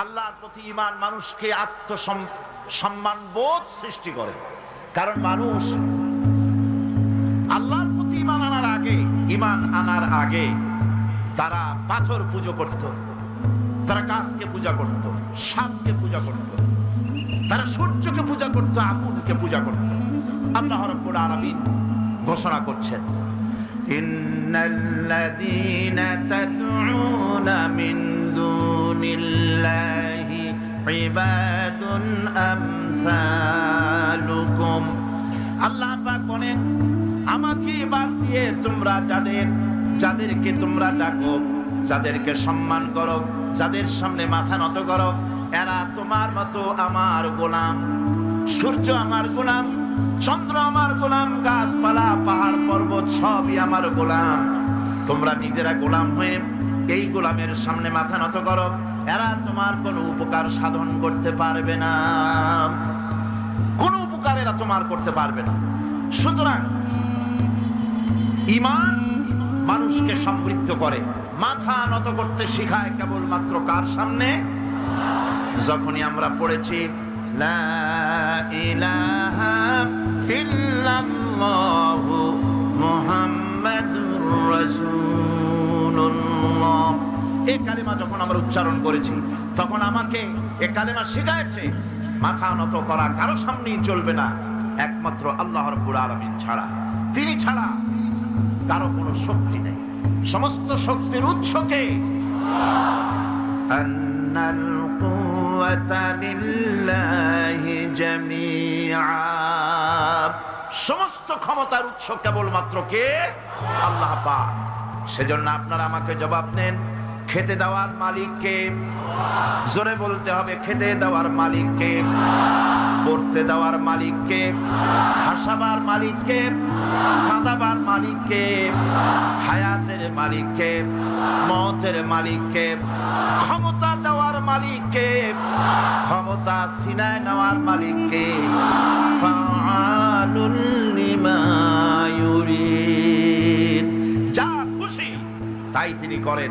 আল্লাহর প্রতি ইমান মানুষকে আত্মসম্মান বোধ সৃষ্টি করে। কারণ মানুষ আল্লাহর প্রতি ইমান আনার আগে ইমান আনার আগে তারা পাথর পুজো করত, তারা গাছকে পূজা করত, সাপকে পূজা করত, তারা সূর্যকে পূজা করত, আগুনকে পূজা করত। আল্লাহ রব্বুল আলামিন ঘোষণা করছেন, ইন্নাল্লাযীনা তাদউনা মিন দূন الله عباد أمثالكم আল্লাহ পাক বলেন আমাকে বাদ দিয়ে তোমরা যাদের যাদেরকে তোমরা ডাকো যাদেরকে সম্মান করো যাদের সামনে মাথা নত করো এরা তোমার মতো আমার গোলাম সূর্য আমার গোলাম চন্দ্র আমার গোলাম গাছপালা পাহাড় পর্বত সবই আমার গোলাম তোমরা নিজেরা গোলাম হয়ে এই গোলামের সামনে মাথা নত করো এরা তোমার কোনো উপকার সাধন করতে পারবে না। কোনো উপকার এরা তোমার করতে পারবে না। সুতরাং ইমান মানুষকে সমৃদ্ধ করে, মাথা নত করতে শিখায় কেবলমাত্র কার সামনে? যখনই আমরা পড়েছি, লা ইলাহা এই কালেমা যখন আমরা উচ্চারণ করেছি তখন আমাকে এ কালেমা শিখাইছে মাথা নত করা কারও সামনেই চলবে না একমাত্র আল্লাহর রব্বুল আলমিন ছাড়া। তিনি ছাড়া কারও কোনো শক্তি নেই। সমস্ত শক্তির উৎসকে সমস্ত ক্ষমতার উৎস কেবলমাত্র কে? আল্লাহ পাক। সেজন্য আপনারা আমাকে জবাব নেন খেতে দেওয়ার মালিককে। জোরে বলতে হবে, খেতে দেওয়ার মালিককে। পড়তে দেওয়ার মালিককে। হাসাবার মালিককে। কাঁদাবার মালিককে। হায়াতের মালিককে। মতের মালিককে। ক্ষমতা দেওয়ার মালিককে। ক্ষমতা সিনায় নেওয়ার মালিককে। যা খুশি, তাই তিনি করেন।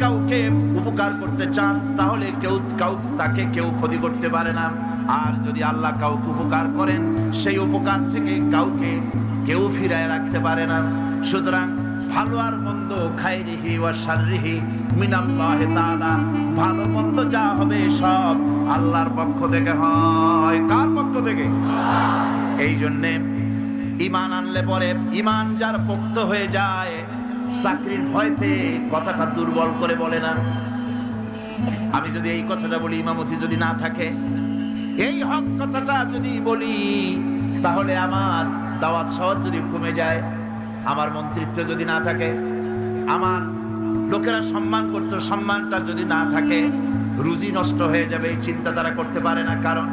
কাউকে উপকার করতে চান তাহলে কেউ কাউ তাকে কেউ ক্ষতি করতে পারে না। আর যদি আল্লাহ কাউকে উপকার করেন সেই উপকার থেকে কাউকে কেউ ফিরায় রাখতে পারে না। সুতরাং ভালো আর মন্দ খাইরিহি ওয়া শাররিহি মিনাল্লাহি তাআলা। ভালো মন্দ যা হবে সব আল্লাহর পক্ষ থেকে হয়। কার পক্ষ থেকে? এই জন্যে ইমান আনলে পরে ইমান যার পোক্ত হয়ে যায় চাকরির ভয়তে কথাটা দুর্বল করে বলে না। আমি যদি এই কথাটা বলি, ইমামতি যদি না থাকে, এই হক কথাটা যদি বলি, তাহলে আমার দাওয়াত সহজ যদি কমে যায়, আমার মন্ত্রিত্ব যদি না থাকে, আমার লোকেরা সম্মান করতো, সম্মানটা যদি না থাকে, রুজি নষ্ট হয়ে যাবে, এই চিন্তা তারা করতে পারে না। কারণ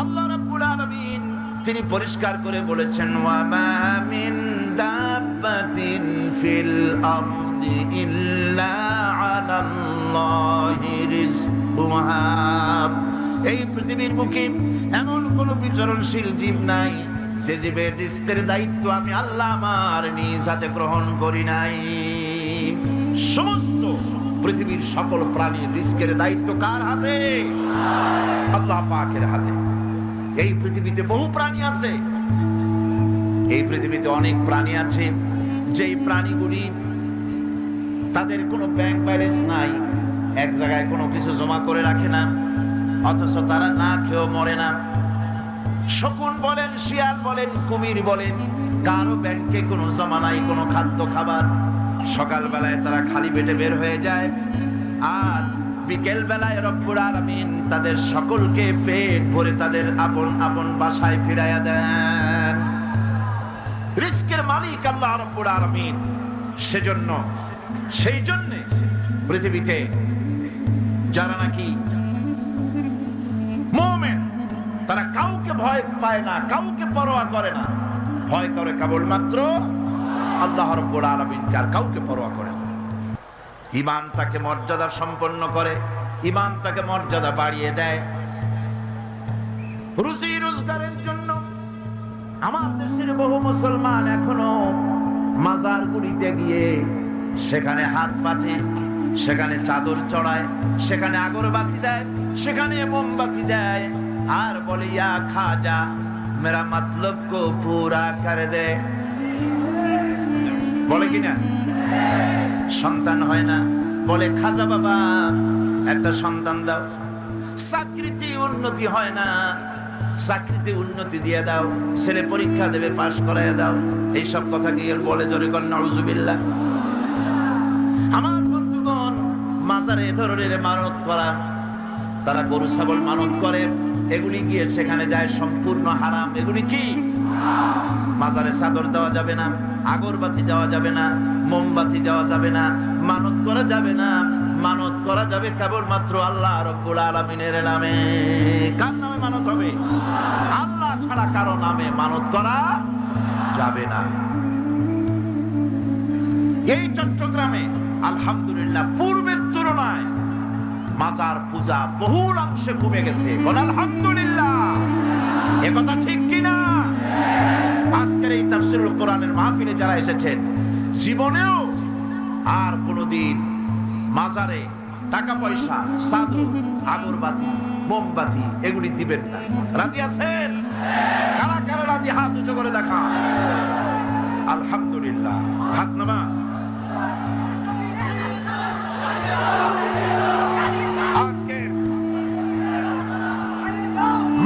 আল্লাহ রাব্বুল আলামিন তিনি পরিষ্কার করে বলেছেন, ওয়া মা মিন আলাল্লাহি রিজকুহা এই পৃথিবীর বুকে এমন কোন বিচরণশীল জীব নাই, যে জীবের রিস্কের দায়িত্ব আমি আল্লাহ আমার নিজ হাতে গ্রহণ করি নাই। সমস্ত পৃথিবীর সকল প্রাণীর রিস্কের দায়িত্ব কার হাতে? আল্লাহ পাকের হাতে। এই পৃথিবীতে বহু প্রাণী আছে এই পৃথিবীতে অনেক প্রাণী আছে। যেই প্রাণীগুলি তাদের কোনো ব্যাংক ব্যালেন্স নাই, এক জায়গায় কোনো কিছু জমা করে রাখে না, অথচ তারা না খেয়েও মরে না। শকুন বলেন, শিয়াল বলেন, কুমির বলেন, কারও ব্যাংকে কোনো জমা নাই, কোনো খাদ্য খাবার। সকালবেলায় তারা খালি পেটে বের হয়ে যায়। আর বিকেল বেলায় রব্বুর আলামিন তাদের সকলকে পেট ভরে তাদের আপন আপন বাসায় ফিরাইয়া দেন। রিস্কের মালিক আল্লাহ রব্বুর আলামিন। সেজন্য সেই জন্যে পৃথিবীতে যারা নাকি তারা কাউকে ভয় পায় না, কাউকে পরোয়া করে না। ভয় করে কেবলমাত্র আল্লাহ রব্বুল আলামিনকে আর কাউকে পরোয়া করে না। ইমান তাকে মর্যাদা সম্পন্ন করে ইমান তাকে মর্যাদা বাড়িয়ে দেয়। রুজি রোজগারের জন্য আমার দেশের বহু মুসলমান এখনও মাজার গুড়িতে গিয়ে সেখানে হাত পাতে সেখানে চাদর চড়ায়, সেখানে আগরবাতি দেয়, সেখানে মোমবাতি দেয়। আর বলে, ইয়া খাজা, মেরা মতলব কো পুরা করে দে। বলে কিনা সন্তান হয় না। বলে, খাজা বাবা, একটা সন্তান দাও। চাকরিতে উন্নতি হয় না। চাকরিতে উন্নতি দিয়ে দাও, ছেলে পরীক্ষা দেবে, পাশ করাই দাও। এইসব কথা কি বলে জোরে কর নজুবিল্লা আমার বন্ধুগণ, মাজারে ধরনের মানত করা, তারা গরু, ছাগল মানত করে, এগুলি গিয়ে সেখানে যায়, সম্পূর্ণ হারাম। এগুলি কি? মাজারে চাদর দেওয়া যাবে না, আগরবাতি দেওয়া যাবে না, মোমবাতি দেওয়া যাবে না, মানত করা যাবে না, মানত করা যাবে কেবলমাত্র আল্লাহ রব্বুল আলমিনের নামে। কার মানত হবে। আল্লাহ ছাড়া কারও নামে মানত করা যাবে না। এই চট্টগ্রামে আলহামদুলিল্লাহ পূর্বের তুলনায় মাজার পূজা বহুল অংশে কমে গেছে। আলহামদুলিল্লাহ। এ কথা ঠিক কিনা? আজকের এই তাফসিরুল কোরআনের মাহফিলে যারা এসেছেন, জীবনেও আর কোনোদিন মাজারে টাকা পয়সা, সাধু, আগরবাতি মোমবাতি, এগুলি দিবেন না। রাজি আছেন? কারা কারা রাজি? হাত উঁচু করে দেখা। আলহামদুলিল্লাহ। হাত নামা। আজকে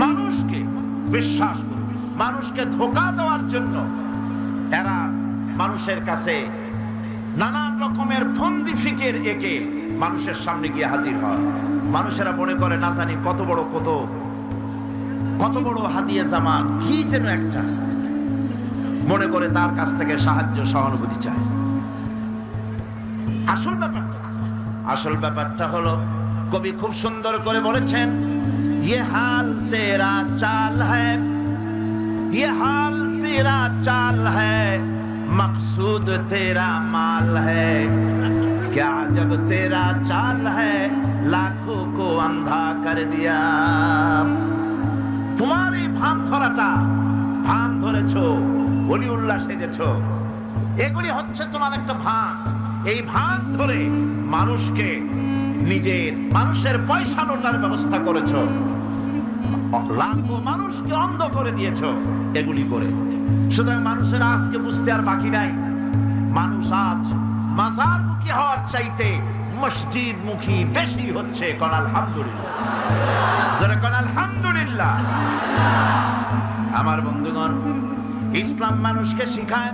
মানুষকে বিশ্বাস করবে মানুষকে ধোকা দেওয়ার জন্য এরা মানুষের কাছে নানান রকমের ফন্দি ফিকের একে মানুষের সামনে গিয়ে হাজির হয়। মানুষেরা মনে করে না জানি কত বড় কত কত বড় হাদিয়ে জামান কি যেন একটা মনে করে তার কাছ থেকে সাহায্য সহানুভূতি চায় আসল ব্যাপারটা আসল ব্যাপারটা হলো কবি খুব সুন্দর করে বলেছেন ये हाल तेरा चाल है ये हाल तेरा चाल है मकसूद तेरा माल है क्या जब तेरा चाल है লাখো দিয়া। তোমার এই ভান ধরাটা, ভান ধরেছো হলি এগুলি হচ্ছে তোমার একটা ভান। এই ভান ধরে মানুষকে নিজের, মানুষের পয়সা লোটার ব্যবস্থা করেছ। লাখো মানুষকে অন্ধ করে দিয়েছ এগুলি করে। সুতরাং মানুষের আজকে বুঝতে আর বাকি নাই। মানুষ আজ মাজার মুখী হওয়ার চাইতে মসজিদ মুখী বেশি হচ্ছে কন আলহামদুলিল্লাহ কন আলহামদুলিল্লাহ আমার বন্ধুগণ, ইসলাম মানুষকে শিখায়।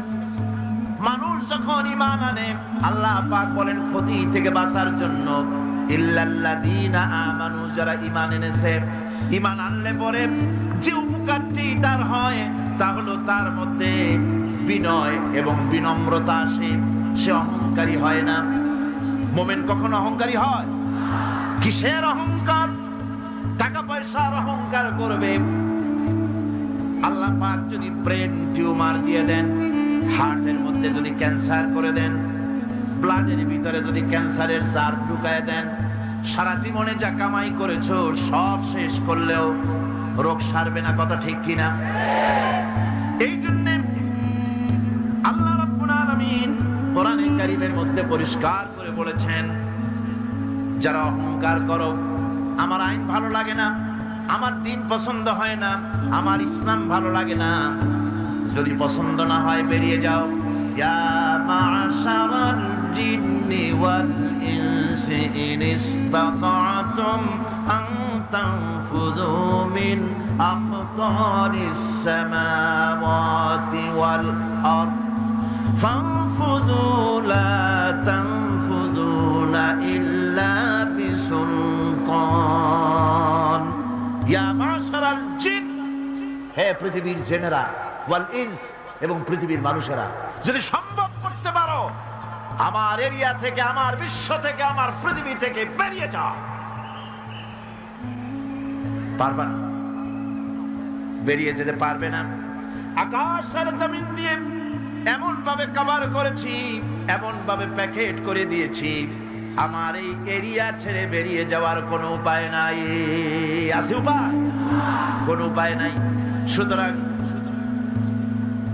মানুষ যখন ইমান আনে, আল্লাহ পাক বলেন, ক্ষতি থেকে বাঁচার জন্য আমানু, যারা ইমান এনেছে ইমান আনলে পরে যে উপকারটি তার হয়, তা হলো তার মধ্যে বিনয় এবং বিনম্রতা আসে। সে অহংকারী হয় না। মোমেন কখনো অহংকারী হয়? কিসের অহংকার? টাকা পয়সার অহংকার করবে। আল্লাহ পাক যদি ব্রেন টিউমার দিয়ে দেন, হার্টের মধ্যে যদি ক্যান্সার করে দেন, ব্লাডের ভিতরে যদি ক্যান্সারের জার ঢুকায় দেন, সারা জীবনে যা কামাই করেছ, সব শেষ করলেও রোগ সারবে না, কথা ঠিক কিনা? এই জন্য কারীমের মধ্যে পরিষ্কার করে বলেছেন, যারা অহংকার করো, আমার আইন ভালো লাগে না, আমার দিন পছন্দ হয় না, আমার ইসলাম ভালো লাগে না। যদি পছন্দ না হয়, বেরিয়ে যাও। ইয়া فانفذوا لا تنفذون إلا بسلطان يا معشر الجن হে পৃথিবীর জেনেরা ওয়াল ইনস এবং পৃথিবীর মানুষেরা যদি সম্ভব করতে পারো আমার এরিয়া থেকে আমার বিশ্ব থেকে আমার পৃথিবী থেকে বেরিয়ে যাও পারবা না বেরিয়ে যেতে পারবে না আকাশ আর জমিন দিয়ে এমন ভাবে কভার করেছি এমন ভাবে প্যাকেট করে দিয়েছি। আমার এই এরিয়া ছেড়ে বেরিয়ে যাওয়ার কোনো উপায় নাই। আছে উপায়? কোনো উপায় নাই। সুতরাং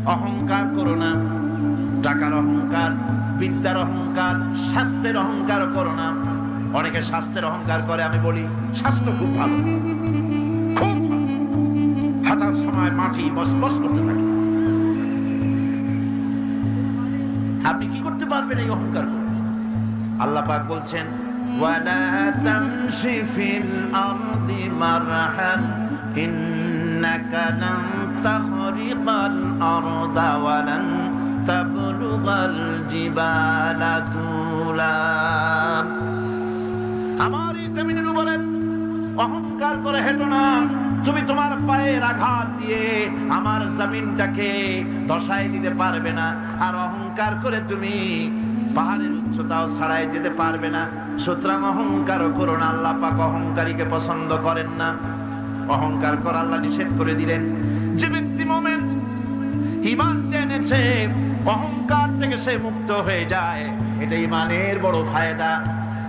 অহংকার করো না, টাকার অহংকার, বিদ্যার অহংকার, স্বাস্থ্যের অহংকার করো না। অনেকে স্বাস্থ্যের অহংকার করে, আমি বলি, স্বাস্থ্য খুব ভালো। খুব। হাঁটার সময় মাটি বসবস করতে থাকে। কি করতে পারবেন এই অহংকার করে? আল্লাহ পাক বলছেন আমার এই অহংকার করে হেঁটো না। তুমি তোমার পায়ের আঘাত দিয়ে আমার জমিনটাকে দশায় দিতে পারবে না। আর অহংকার করে তুমি পাহাড়ের উচ্চতাও ছাড়াই যেতে পারবে না। সুতরাং অহংকার করো না আল্লাহ পাক অহংকারীকে পছন্দ করেন না। অহংকার করা আল্লাহ নিষেধ করে দিলেন। যে ব্যক্তি মোমেন ইমান জেনেছে অহংকার থেকে সে মুক্ত হয়ে যায়, এটা ইমানের বড় ফায়দা।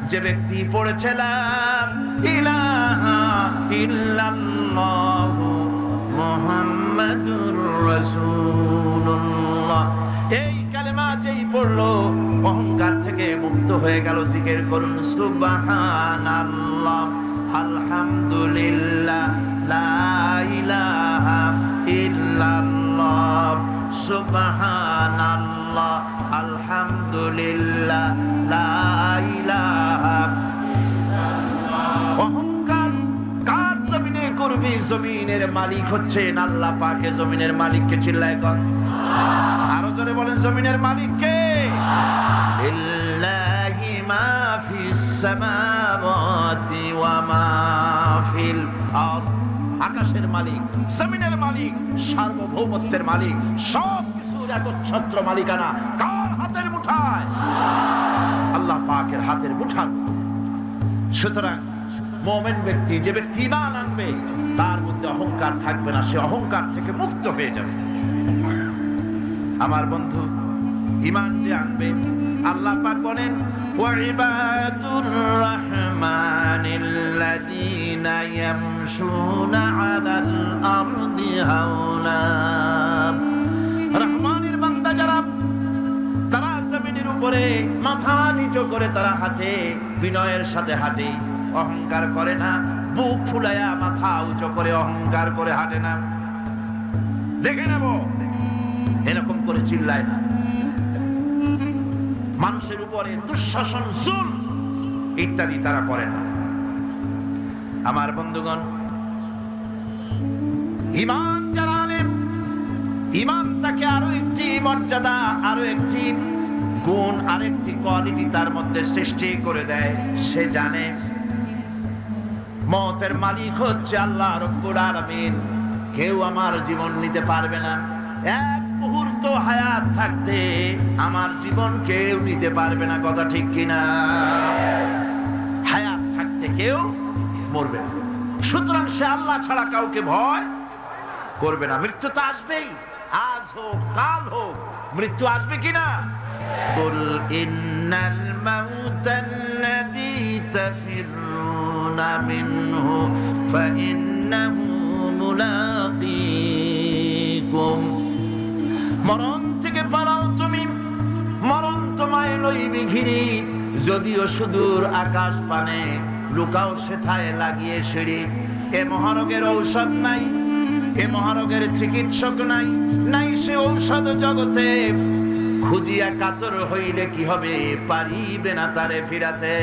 যে ব্যক্তি পড়েছিলাম, ইলাহা ইল্লাল্লাহু মুহাম্মাদুর রাসূলুল্লাহ, এই যেই পড়ল, অহংকার থেকে মুক্ত হয়ে গেল জিকের করুন, সুবহানাল্লাহ, আলহামদুলিল্লাহ, লা ইলাহা ইল্লাল্লাহ, সুবহানাল্লাহ, আলহামদুলিল্লাহ, লা করবি জমিনের মালিক হচ্ছেন আল্লাহ পাকে জমিনের মালিককে চিল্লায় কর আরও জোরে বলেন, জমিনের মালিক কে? লিল্লাহি আকাশের মালিক, জমিনের মালিক, সার্বভৌমত্বের মালিক সব কিছুর একচ্ছত্র মালিকানা কার হাতের মুঠায়? আল্লাহ পাকের হাতের মুঠার সুতরাং মোমেন ব্যক্তি, যে ব্যক্তি ইমান আনবে মধ্যে অহংকার থাকবে না, সে অহংকার থেকে মুক্ত হয়ে যাবে। আমার বন্ধু ইমান যে আনবে, আল্লাহ পাক বলেন রহমানের বান্দা যারা, তারা জমিনের উপরে মাথা নিচু করে তারা হাঁটে, বিনয়ের সাথে হাঁটে। অহংকার করে না বুক ফুলায়া মাথা উঁচু করে অহংকার করে হাঁটে না। দেখে নেব। এরকম করে চিল্লায় না। মানুষের উপরে দুঃশাসন, জুল ইত্যাদি তারা করে না। আমার বন্ধুগণ ইমান আলেম ইমান তাকে আরও একটি মর্যাদা, আরও একটি গুণ, আরেকটি কোয়ালিটি তার মধ্যে সৃষ্টি করে দেয়। সে জানে মতের মালিক হচ্ছে আল্লাহ রব্বুল আলামিন কেউ আমার জীবন নিতে পারবে না এক মুহূর্ত হায়াত থাকতে আমার জীবন কেউ নিতে পারবে না কথা ঠিক কিনা হায়াত থাকতে কেউ মরবে না সুতরাং সে আল্লাহ ছাড়া কাউকে ভয় করবে না মৃত্যু তো আসবেই আজ হোক কাল হোক মৃত্যু আসবে কিনা قل إن الموت الذي تفرون منه فإنه ملاقيكم মরণ থেকে পালাও তুমি মরণ তোমায় লইবে ঘিরি যদিও সুদূর আকাশ পানে লুকাও সেথায় লাগিয়ে সিঁড়ি এ মহারোগের ঔষধ নাই এ মহারোগের চিকিৎসক নাই নাই সে ঔষধ জগতে খুঁজিয়া কাতর হইলে কি হবে? পারিবে না তারে ফিরাতে।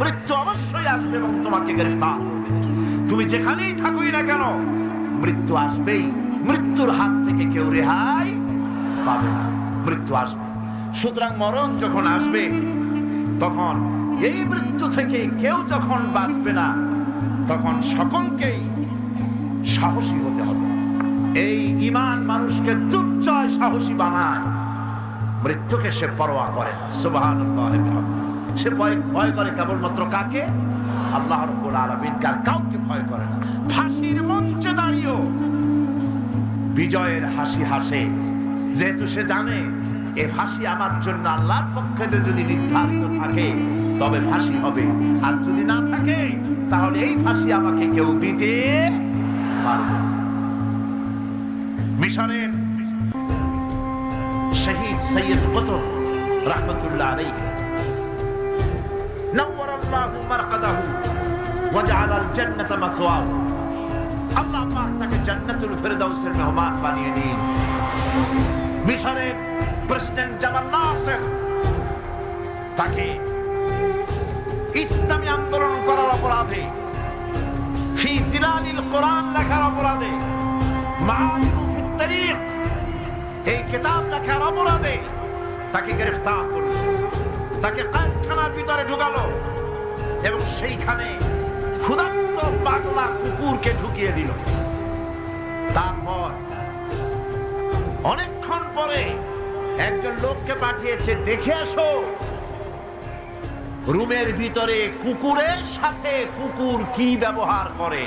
মৃত্যু অবশ্যই আসবে এবং তোমাকে গ্রেফতার করবে। তুমি যেখানেই থাকুই না কেন, মৃত্যু আসবেই। মৃত্যুর হাত থেকে কেউ রেহাই পাবে না। মৃত্যু আসবে। সুতরাং মরণ যখন আসবে, তখন এই মৃত্যু থেকে কেউ যখন বাঁচবে না, তখন সকলকেই সাহসী হতে হবে। এই ইমান মানুষকে দুর্জয় সাহসী বানায়। মৃত্যুকে সে পরোয়া করে। সুবাহান সে ভয় করে কেবলমাত্র কাকে? কাউকে ভয় করে না। ফাঁসির মঞ্চে দাঁড়িয়েও। বিজয়ের হাসি হাসে। যেহেতু সে জানে, এ ফাঁসি আমার জন্য আল্লাহর পক্ষে যদি নির্ধারিত থাকে, তবে ফাঁসি হবে। আর যদি না থাকে, তাহলে এই ফাঁসি আমাকে কেউ দিতে পারবে না। মিশরের শহীদ সৈয়দ কুতুব রহমতুল্লাহ আলাইহি نور الله مرقده وجعل الجنة مثواه আল্লাহ পাক তাকে জান্নাতুল ফেরদাউসের মেহমান বানিয়ে নিন মিশরের প্রেসিডেন্ট জামাল নাসের তাকে ইসলামী আন্দোলন করার অপরাধে ফি জিলালিল কোরআন লেখার অপরাধে মাআলিমু ফিত তারিখ এই কিতাব লেখার অপরাধে তাকে গ্রেফতার করল তাকে কারখানার ভিতরে ঢুকালো এবং সেইখানে ক্ষুধার্ত পাগলা কুকুরকে ঢুকিয়ে দিল। তারপর অনেকক্ষণ পরে একজন লোককে পাঠিয়েছে, দেখে আসো রুমের ভিতরে কুকুরের সাথে কুকুর কি ব্যবহার করে?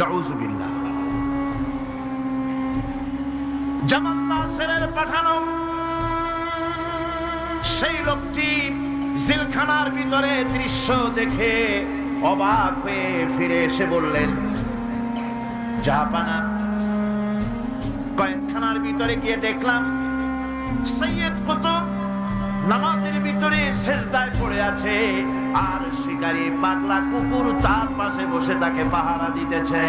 নউজুবিল্লাহ। জামাল নাসেরের পাঠানো। সেই লোকটি জিলখানার ভিতরে দৃশ্য দেখে অবাক হয়ে ফিরে এসে বললেন জাহাপানা কয়েকখানার ভিতরে গিয়ে দেখলাম, সৈয়দ কুতুব নামাজের ভিতরে সেজদায় পড়ে আছে, আর শিকারী পাগলা কুকুর তার পাশে বসে তাকে পাহারা দিতেছে।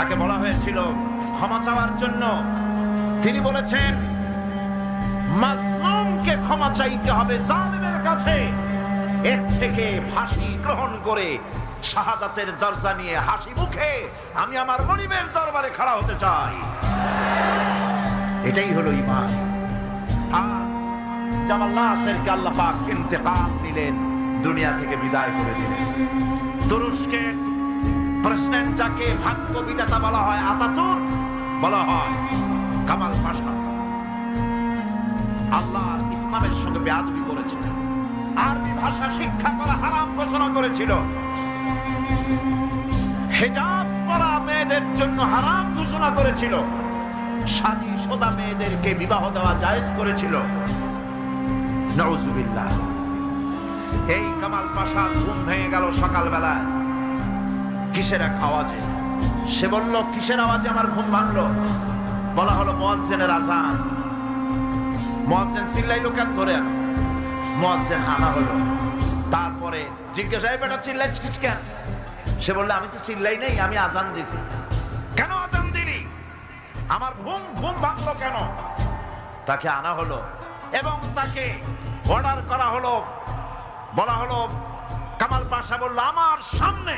তাকে বলা হয়েছিল ক্ষমা চাওয়ার জন্য। তিনি বলেছেন মাজলুমকে ক্ষমা চাইতে হবে জালিমের কাছে। এর থেকে ফাঁসি গ্রহণ করে শাহাদাতের দরজা নিয়ে হাসি মুখে আমি আমার গরিবের দরবারে খাড়া হতে চাই। এটাই হলো ইমান আর জামাল নাসেরকে আল্লাহ পাক ইন্তেকাম নিলেন দুনিয়া থেকে বিদায় করে দিলেন। তুরস্কের প্রেসিডেন্ট যাকে ভাগ্য বিধাতা বলা হয় আতাতুর, বলা হয় কামাল পাশা। আল্লাহ ইসলামের সঙ্গে বেয়াদবি করেছিল। আরবি ভাষা শিক্ষা করা হারাম ঘোষণা করেছিল। হেজাব করা মেয়েদের জন্য হারাম ঘোষণা করেছিল। সাদী সোদা মেয়েদেরকে বিবাহ দেওয়া জায়েজ করেছিল। নওজুবিল্লাহ এই কামাল পাশার ঘুম ভেঙে গেল সকালবেলায়। কিসের এক আওয়াজে? সে বলল, কিসের আওয়াজে আমার ঘুম ভাঙলো? বলা হলো, মোয়াজ্জেনের আজান। মোয়াজ্জেন চিল্লাইলো কেন ধরে মোয়াজ্জেন আনা হলো। তারপরে জিজ্ঞাসা বেটা, চিল্লাইছিস কেন? সে বলল, আমি তো চিল্লাই নেই, আমি আজান দিছি। কেন আজান দিলি? আমার ঘুম ঘুম ভাঙলো কেন? তাকে আনা হলো এবং তাকে অর্ডার করা হলো। বলা হলো, কামাল পাশা বলল, আমার সামনে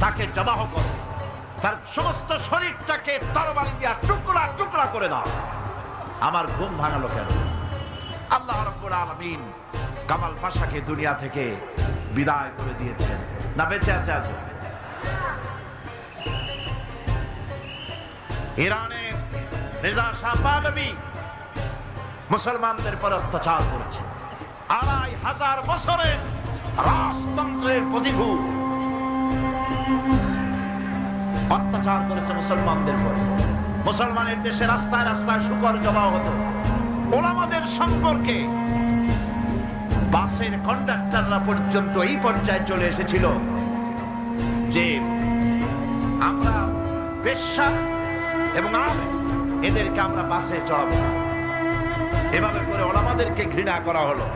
তাকে জবাহ করো। তার সমস্ত শরীরটাকে তরবারি দিয়া টুকরা টুকরা করে দাও। আমার ঘুম ভাঙালো কেন? আল্লাহ রব্বুল আলামিন কামাল পাশাকে দুনিয়া থেকে বিদায় করে দিয়েছেন। না, বেঁচে আছে আজ ইরানে রেজা শাহ মুসলমানদের পর অত্যাচার করেছে। আড়াই হাজার বছরের রাজতন্ত্রের প্রতিভূ অত্যাচার করেছে মুসলমানদের পর মুসলমানের দেশে রাস্তায় রাস্তায় শুকর জমা হতো। ওলামাদের সম্পর্কে বাসের কন্ডাক্টররা পর্যন্ত এই পর্যায়ে চলে এসেছিল যে আমরা পেশা এবং এদেরকে আমরা বাসে চড়াবো। এভাবে করে ওলামাদেরকে ঘৃণা করা হলো।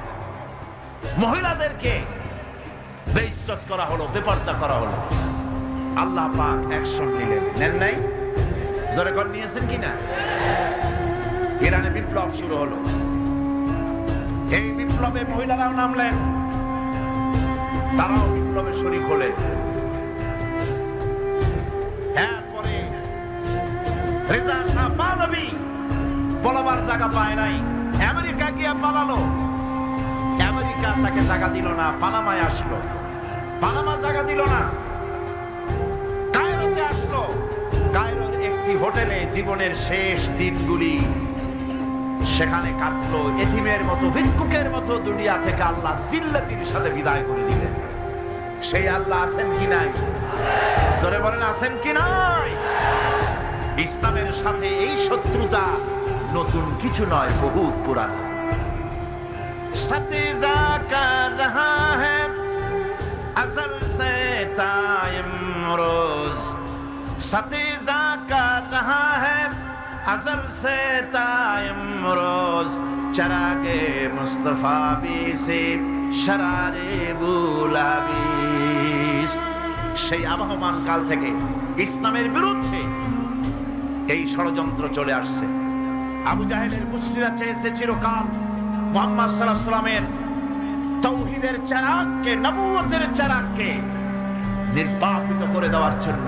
মহিলাদেরকে বেইজ্জত করা হলো, বেপর্দা করা হলো। আল্লাহ পাক অ্যাকশন নিলেন নেন নাই। জোরে কর নিয়েছেন কিনা? ইরানে বিপ্লব শুরু হলো। এই বিপ্লবে মহিলারাও নামলেন। তারাও বিপ্লবে শরিক হলেন। এরপরে রেজা শাহ পাহলভী বলবার জায়গা পায় নাই। আমেরিকা গিয়া পালালো। আমেরিকা তাকে জায়গা দিল না, পানামায় আসলো। পানামা জায়গা দিল না। কায়রোর একটি হোটেলে জীবনের শেষ দিনগুলি। সেখানে কাটলো এতিমের মতো, ভিক্ষুকের মতো দুনিয়া থেকে আল্লাহ জিল্লাতির সাথে বিদায় করে দিলেন। সেই আল্লাহ আছেন কি নাই? জোরে বলেন, আছেন কি নাই? ইসলামের সাথে এই শত্রুতা নতুন কিছু নয়, বহুত পুরানো। সতীজা কার सतीजा कर रहा है अजल से तायम रोज चरागे मुस्तफा भी से शरारे বুলাবিস সেই আবহমান কাল থেকে ইসলামের বিরুদ্ধে এই ষড়যন্ত্র চলে আসছে আবু জাহেলের মুসলিরা চেয়েছে চিরকাল মোহাম্মদ সাল্লাহ সাল্লামের তৌহিদের চারাককে নবুয়তের চারাককে নির্বাপিত করে দেওয়ার জন্য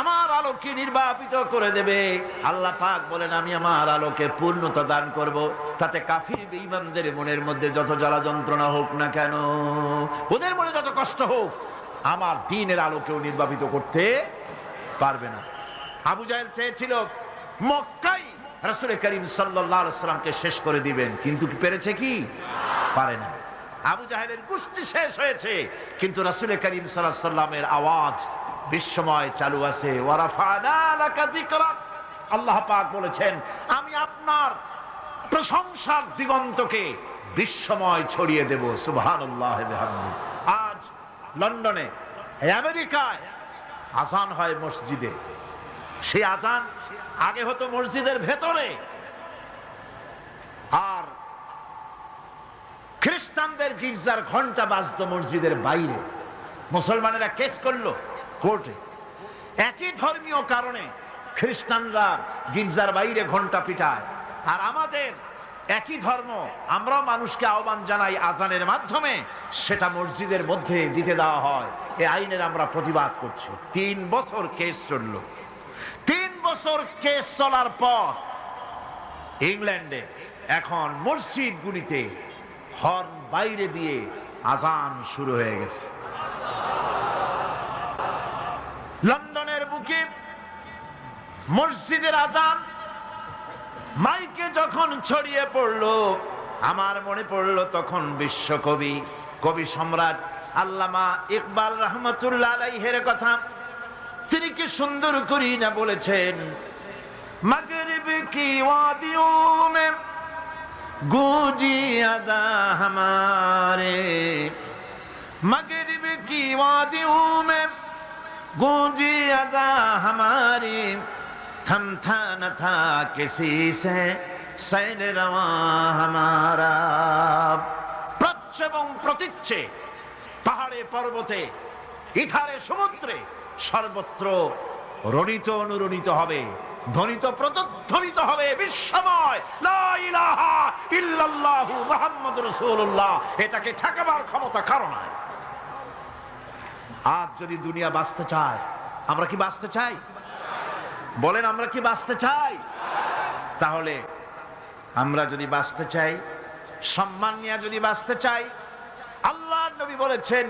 আমার আলোকে নির্বাপিত করে দেবে। আল্লাহ পাক বলেন, আমি আমার আলোকে পূর্ণতা দান করব। তাতে কাফির বেঈমানদের মনের মধ্যে যত জ্বালা যন্ত্রণা হোক না কেন, ওদের মনে যত কষ্ট হোক, আমার দিনের আলোকেও নির্বাপিত করতে পারবে না। আবু জাহেল চেয়েছিল মক্কাই রাসূল করিম সাল্লামকে শেষ করে দিবেন, কিন্তু পেরেছে কি? পারে না। আবু জাহেলের গোষ্ঠী শেষ হয়েছে, কিন্তু রাসূল করিম আলাইহি সাল্লামের আওয়াজ বিশ্বময় চালু আছে। আল্লাহ পাক বলেছেন, আমি আপনার প্রশংসার দিগন্তকে বিশ্বময় ছড়িয়ে দেব। সুবহানাল্লাহ আজ লন্ডনে আমেরিকায় আজান হয় মসজিদে। সেই আজান আগে হতো মসজিদের ভেতরে। আর খ্রিস্টানদের গির্জার ঘণ্টা বাজতো মসজিদের বাইরে। মুসলমানেরা কেস করল। কোর্টে। একই ধর্মীয় কারণে খ্রিস্টানরা গির্জার বাইরে ঘণ্টা পিটায়। আর আমাদের একই ধর্ম, আমরাও মানুষকে আহ্বান জানাই আজানের মাধ্যমে, সেটা মসজিদের মধ্যে দিতে দেওয়া হয়। এই আইনের আমরা প্রতিবাদ করছি। তিন বছর কেস চলল। তিন বছর কেস চলার পর ইংল্যান্ডে এখন মসজিদগুলিতে হর্ন বাইরে দিয়ে আজান শুরু হয়ে গেছে লন্ডনের বুকে মসজিদের আজান, মাইকে যখন ছড়িয়ে পড়ল, আমার মনে পড়ল তখন বিশ্বকবি, কবি সম্রাট আল্লামা ইকবাল রহমতুল্লাহ আলাইহের কথা। তিনি কি সুন্দর করি না বলেছেন, মগরিব কি ওয়াদিও মে গুজি আদা হামারে। মগরিব কি ওয়াদিও মে গুজি আদা হামারে। थम था न था किसी से सैन रवा हमारा প্রচ্ছ এবং প্রতীচ্ছে পাহাড়ে পর্বতে ইথারে সমুদ্রে সর্বত্র রণিত অনুরণিত হবে ধ্বনিত প্রতিধ্বনিত হবে বিশ্বময় লা ইলাহা ইল্লাল্লাহু মুহাম্মাদুর রাসূলুল্লাহ এটাকে ঠেকাবার ক্ষমতা কারো নাই আজ যদি দুনিয়া বাঁচতে চায় আমরা কি বাঁচতে চাই বলেন, আমরা কি বাঁচতে চাই? তাহলে আমরা যদি বাঁচতে চাই, সম্মান নিয়ে যদি বাঁচতে চাই আল্লাহ নবী বলেছেন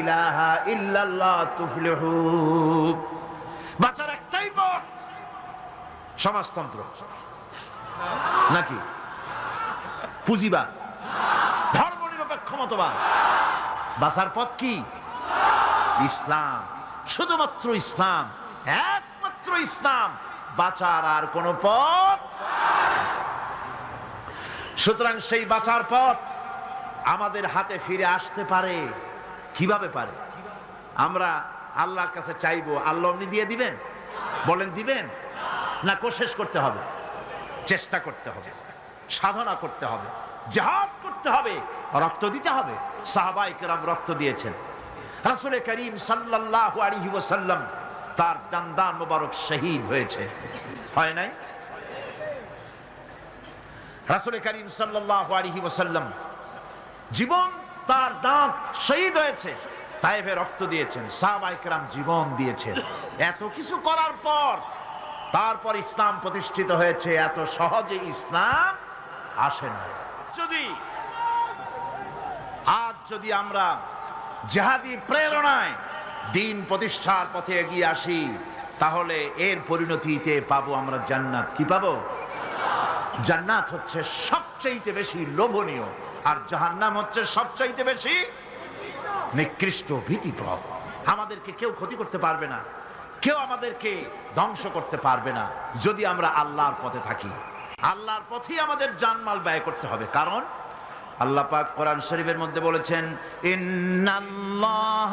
ইলাহা ইল্লাল্লাহ তুফলিহু। বাঁচার একটাই পথ, সমাজতন্ত্র। নাকি? পুঁজিবাদ। ধর্ম নিরপেক্ষ মতবাদ। বাঁচার পথ কি? ইসলাম। শুধুমাত্র ইসলাম, একমাত্র ইসলাম, বাঁচার আর কোন পথ সুতরাং সেই বাঁচার পথ আমাদের হাতে ফিরে আসতে পারে। কীভাবে পারে? আমরা আল্লাহর কাছে চাইব, আল্লাহ অমনি দিয়ে দিবেন? বলেন, দিবেন। না কোশেষ করতে হবে, চেষ্টা করতে হবে, সাধনা করতে হবে জাহাজ করতে হবে, রক্ত দিতে হবে। সাহাবাই কেরাম রক্ত দিয়েছেন। রাসুল করিম সাল্লাহ আলী ওসাল্লাম তার দান্দান মোবারক শহীদ হয়েছে। হয় নাই? রাসুল করিম সাল্লাহ আলহি ওসাল্লাম জীবন তার দাঁত শহীদ হয়েছে। তাইফে রক্ত দিয়েছেন সাহবাইকরাম জীবন দিয়েছেন। এত কিছু করার পর তারপর ইসলাম প্রতিষ্ঠিত হয়েছে, এত সহজে ইসলাম আসে না যদি, আজ যদি আমরা জেহাদি প্রেরণায় দিন প্রতিষ্ঠার পথে এগিয়ে আসি, তাহলে এর পরিণতিতে পাবো আমরা জান্নাত। কি পাবো? জান্নাত হচ্ছে সবচাইতে বেশি লোভনীয়, আর জাহান্নাম হচ্ছে সবচাইতে বেশি নিকৃষ্ট ভীতিপ্রদ আমাদেরকে কেউ ক্ষতি করতে পারবে না, কেউ আমাদেরকে ধ্বংস করতে পারবে না, যদি আমরা আল্লাহর পথে থাকি। আল্লাহর পথেই আমাদের জানমাল ব্যয় করতে হবে, কারণ আল্লাহ পাক কোরআন শরীফের মধ্যে বলেছেন ইন্নাল্লাহ